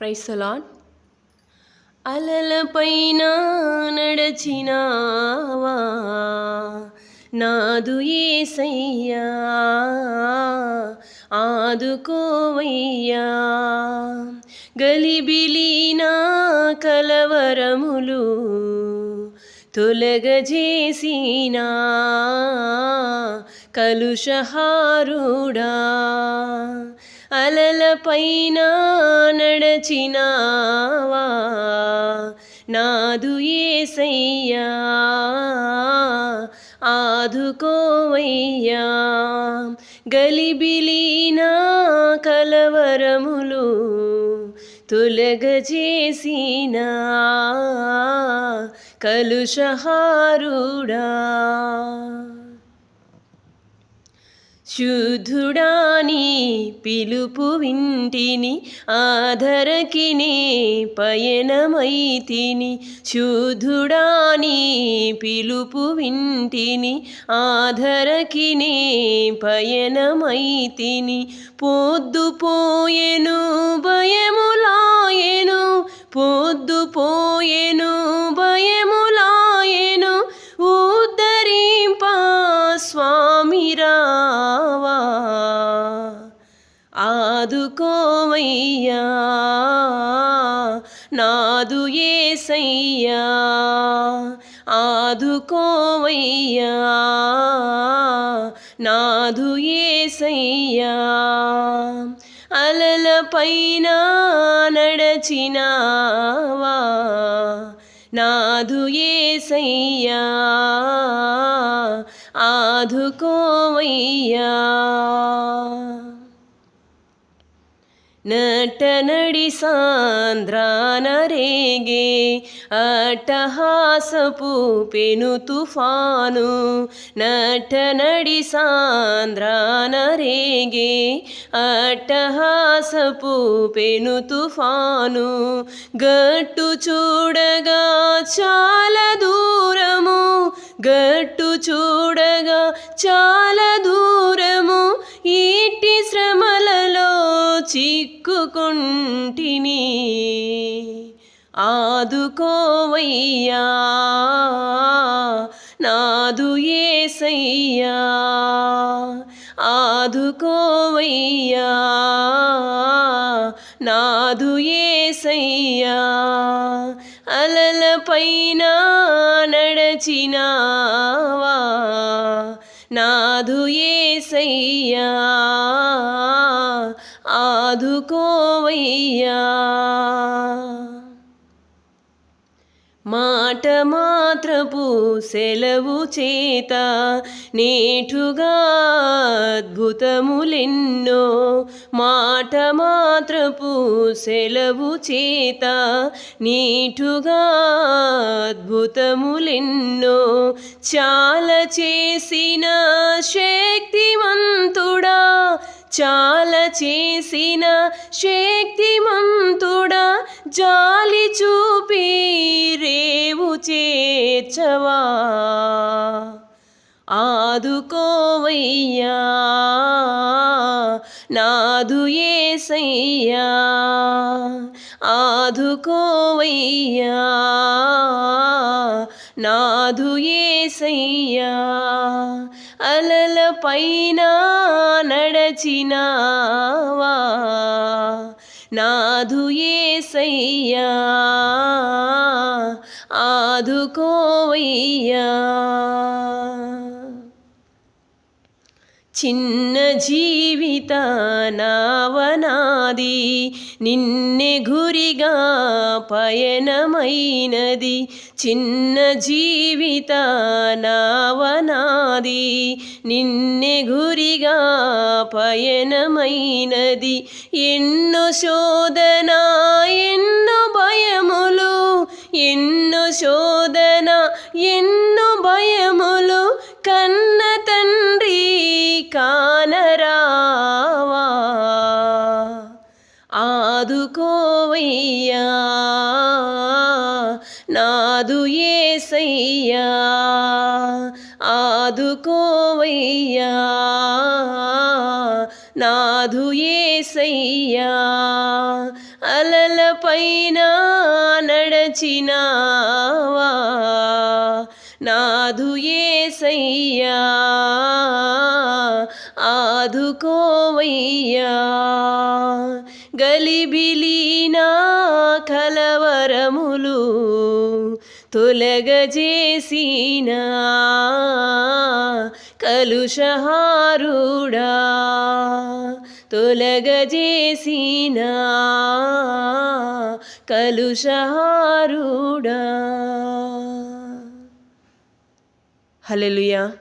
ప్రైసలాడ్ అలలపైన నడచినావా? నాదు ఏసయ్యా ఆదుకోవయ్యా. గలిబిలిన కలవరములు తొలగజేసిన. కలుషహారుడా అలలపైన నడచినావా? నాదు ఏసయ్యా ఆదుకోవయ్యా? గలిబిలి కలవరములు తొలగజేసినా? కలుషహారుడా? శుద్ధుడాని పిలుపు వింటిని ఆధరకినే పయనమైతిని. శుద్ధుడాని పిలుపు వింటిని ఆధరకినే పయనమైతిని. పొద్దుపోయెను భయములాయెను ఆదుకోవయ్యా. నాదు ఏసయ్యా. ఆదుకోవయ్యా. నాదు ఏసయ్యా. అలలపైన నడచినావా. నాదు ఏసయ్యా. ఆదుకోవయ్యా. నటనడి సాంద్రాన రేగే అట్టహాసపు పెను తుఫాను. నటనడి సాంద్రాన రేగే అట్టహాసపు పెను తుఫాను. గట్టు చూడగా చాలా దూరము గట్టు చిక్కుకుంటిని ఆదుకోవయ్యా. నాదు ఏసయ్యా. ఆదుకోవయ్యా. నాదు ఏసయ్యా. అలలపైన నడచినావా. నాదు ఏసయ్యా. ఆదుకోవయ్యా మాట మాత్రపు సెలవు చేత నేటుగా అద్భుతములెన్నో మాట మాత్రపు సెలవు చేత నీటుగా అద్భుతములెన్నో చాలా చేసిన శక్తివంతుడా చాలా చేసిన శక్తిమంతుడా జాలి చూపి రేవు చేర్చవా? ఆదుకోవయ్యా నాదు ఏసయ్యా ఆదుకోవయ్యా నాదు ఏసయ్యా. అల పైన నడచినావా? నాదు ఏసయ్యా ఆదుకోవయ్యా. చిన్న జీవిత నావనాది నిన్నె గురిగా పయనమైనది. చిన్న జీవిత నావనాది నిన్నె గురిగా పయనమైనది. ఎన్నో శోధన ఎన్నో భయములు ఎన్నో శోధన ఎన్నో ఏసయ్యా ఆదుకోవయ్యా నాదు ఏసయ్యా అలల పైన నడచినావా నాదు ఏసయ్యా ఆదుకోవయ్యా గలిబిలీనా కలవరములు తొలగజేసిన కలుషహారుడా. తొలగజేసిన కలుషహారుడా. హల్లెలూయా.